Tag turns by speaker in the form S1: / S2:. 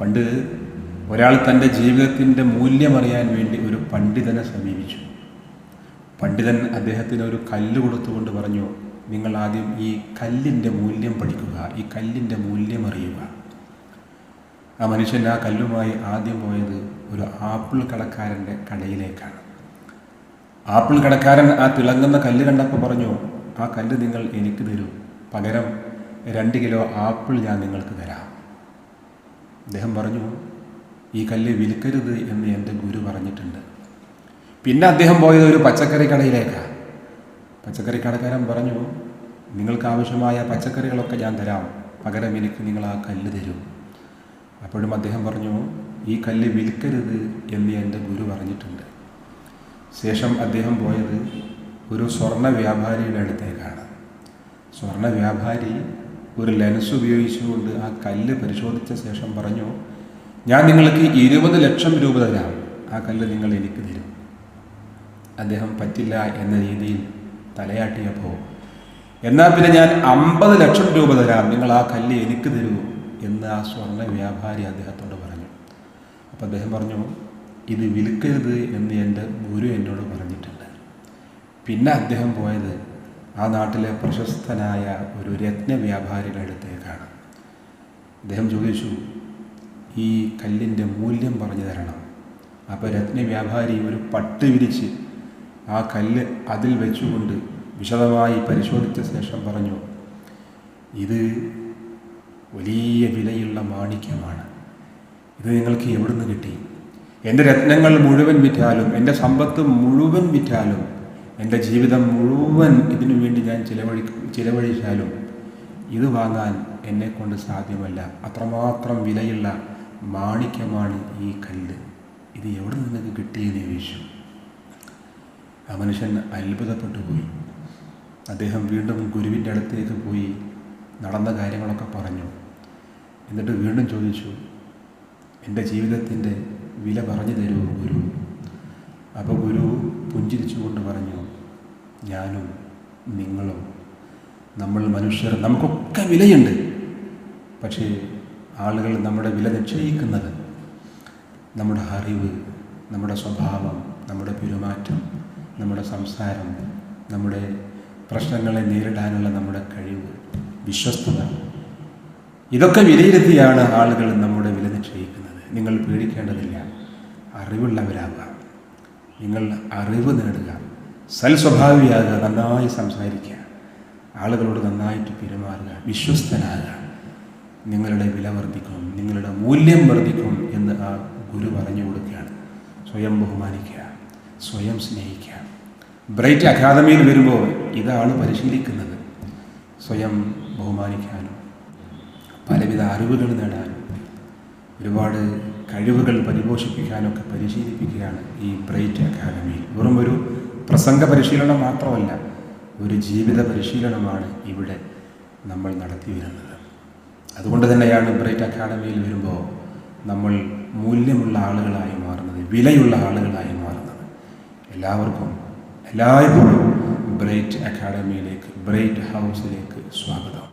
S1: പണ്ട് ഒരാൾ തന്റെ ജീവിതത്തിന്റെ മൂല്യമറിയാൻ വേണ്ടി ഒരു പണ്ഡിതനെ സമീപിച്ചു. പണ്ഡിതൻ അദ്ദേഹത്തിന് ഒരു കല്ല് കൊടുത്തുകൊണ്ട് പറഞ്ഞു നിങ്ങൾ ആദ്യം ഈ കല്ലിന്റെ മൂല്യം പഠിക്കുക ഈ കല്ലിന്റെ മൂല്യം അറിയുക. ആ മനുഷ്യൻ ആ കല്ലുമായി ആദ്യം പോയത് ഒരു ആപ്പിൾ കടക്കാരന്റെ കടയിലേക്കാണ്. ആപ്പിൾ കടക്കാരൻ ആ തിളങ്ങുന്ന കല്ല് കണ്ടപ്പോൾ പറഞ്ഞു ആ കല്ല് നിങ്ങൾ എനിക്ക് തരൂ. പകരം രണ്ട് കിലോ ആപ്പിൾ ഞാൻ നിങ്ങൾക്ക് തരാം. അദ്ദേഹം പറഞ്ഞു ഈ കല്ല് വിൽക്കരുത് എന്ന് എന്റെ ഗുരു പറഞ്ഞിട്ടുണ്ട്. പിന്നെ അദ്ദേഹം പോയത് ഒരു പച്ചക്കറി കടയിലേക്കാണ് പച്ചക്കറി കടക്കാരൻ പറഞ്ഞു നിങ്ങൾക്ക് ആവശ്യമായ പച്ചക്കറികളൊക്കെ ഞാൻ തരാം. പകരം എനിക്ക് നിങ്ങൾ ആ കല്ല് തരൂ. അപ്പോഴും അദ്ദേഹം പറഞ്ഞു ഈ കല്ല് വിൽക്കരുത് എന്ന് എന്റെ ഗുരു പറഞ്ഞിട്ടുണ്ട്. ശേഷം അദ്ദേഹം പോയത് ഒരു സ്വർണ വ്യാപാരിയുടെ അടുത്തേക്കാണ്. സ്വർണ വ്യാപാരി ഒരു ലെൻസ് ഉപയോഗിച്ചുകൊണ്ട് ആ കല്ല് പരിശോധിച്ച ശേഷം പറഞ്ഞു ഞാൻ നിങ്ങൾക്ക് ഇരുപത് ലക്ഷം രൂപ തരാം. ആ കല്ല് നിങ്ങൾ എനിക്ക് തരും. അദ്ദേഹം പറ്റില്ല എന്ന രീതിയിൽ തലയാട്ടിയപ്പോൾ എന്നാൽ പിന്നെ ഞാൻ അമ്പത് ലക്ഷം രൂപ തരാം. നിങ്ങൾ ആ കല്ല് എനിക്ക് തരൂ എന്ന് ആ സ്വർണ വ്യാപാരി അദ്ദേഹത്തോട് പറഞ്ഞു. അപ്പോൾ അദ്ദേഹം പറഞ്ഞു ഇത് വിൽക്കരുത് എന്ന് എന്റെ ഗുരു എന്നോട് പറഞ്ഞിട്ടുണ്ട്. പിന്നെ അദ്ദേഹം പോയത് ആ നാട്ടിലെ പ്രശസ്തനായ ഒരു രത്ന വ്യാപാരിയുടെ അടുത്തേക്കാണ്. അദ്ദേഹം ചോദിച്ചു ഈ കല്ലിന്റെ മൂല്യം പറഞ്ഞു തരണം. അപ്പോൾ രത്ന വ്യാപാരി ഒരു പട്ട് വിരിച്ച് ആ കല്ല് അതിൽ വെച്ചുകൊണ്ട് വിശദമായി പരിശോധിച്ച ശേഷം പറഞ്ഞു ഇത് വലിയ വിലയുള്ള മാണിക്യമാണ്. ഇത് നിങ്ങൾക്ക് എവിടുന്ന് കിട്ടി? എന്റെ രത്നങ്ങൾ മുഴുവൻ വിറ്റാലും എന്റെ സമ്പത്ത് മുഴുവൻ വിറ്റാലും എന്റെ ജീവിതം മുഴുവൻ ഇതിനു വേണ്ടി ഞാൻ ചിലവഴി ചിലവഴിച്ചാലും ഇത് വാങ്ങാൻ എന്നെക്കൊണ്ട് സാധ്യമല്ല. അത്രമാത്രം വിലയുള്ള മാണിക്യമാണ് ഈ കല്ല്. ഇത് എവിടെ നിന്നൊക്കെ കിട്ടിയെന്ന് ചോദിച്ചു. ആ മനുഷ്യൻ അത്ഭുതപ്പെട്ടു പോയി. അദ്ദേഹം വീണ്ടും ഗുരുവിന്റെ അടുത്തേക്ക് പോയി നടന്ന കാര്യങ്ങളൊക്കെ പറഞ്ഞു. എന്നിട്ട് വീണ്ടും ചോദിച്ചു എന്റെ ജീവിതത്തിന്റെ വില പറഞ്ഞു തരൂ ഗുരു. അപ്പോൾ ഗുരു പുഞ്ചിരിച്ചുകൊണ്ട് പറഞ്ഞു ഞാനും നിങ്ങളും നമ്മൾ മനുഷ്യർ നമുക്കൊക്കെ വിലയുണ്ട്. പക്ഷേ ആളുകൾ നമ്മുടെ വില നിശ്ചയിക്കുന്നത് നമ്മുടെ അറിവ് നമ്മുടെ സ്വഭാവം നമ്മുടെ പെരുമാറ്റം നമ്മുടെ സംസാരം നമ്മുടെ പ്രശ്നങ്ങളെ നേരിടാനുള്ള നമ്മുടെ കഴിവ് വിശ്വസ്തത. ഇതൊക്കെ വിലയിരുത്തിയാണ് ആളുകൾ നമ്മുടെ വില നിശ്ചയിക്കുന്നത്. നിങ്ങൾ പേടിക്കേണ്ടതില്ല. അറിവുള്ളവരാകുക നിങ്ങൾ അറിവ് നേടുക. സൽസ്വഭാവിയാകുക നന്നായി സംസാരിക്കുക ആളുകളോട് നന്നായിട്ട് പെരുമാറുക വിശ്വസ്തനാകുക നിങ്ങളുടെ വില വർദ്ധിക്കും നിങ്ങളുടെ മൂല്യം വർദ്ധിക്കും എന്ന് ആ ഗുരു പറഞ്ഞു കൊടുക്കുകയാണ്. സ്വയം ബഹുമാനിക്കുക സ്വയം സ്നേഹിക്കുക. ബ്രൈറ്റ് അക്കാദമിയിൽ വരുമ്പോൾ ഇതാണ് പരിശീലിക്കുന്നത്. സ്വയം ബഹുമാനിക്കാനും പലവിധ അറിവുകൾ നേടാനും ഒരുപാട് കഴിവുകൾ പരിപോഷിപ്പിക്കാനൊക്കെ പരിശീലിപ്പിക്കുകയാണ് ഈ ബ്രൈറ്റ് അക്കാദമിയിൽ വെറും ഒരു പ്രസംഗ പരിശീലനം മാത്രമല്ല ഒരു ജീവിത പരിശീലനമാണ് ഇവിടെ നമ്മൾ നടത്തി വരുന്നത് അതുകൊണ്ട് തന്നെയാണ് ബ്രൈറ്റ് അക്കാഡമിയിൽ വരുമ്പോൾ നമ്മൾ മൂല്യമുള്ള ആളുകളായി മാറുന്നത് വിലയുള്ള ആളുകളായി മാറുന്നത്. എല്ലാവർക്കും എല്ലായ്പ്പോഴും ബ്രൈറ്റ് അക്കാഡമിയിലേക്ക് ബ്രൈറ്റ് ഹൗസിലേക്ക് സ്വാഗതം.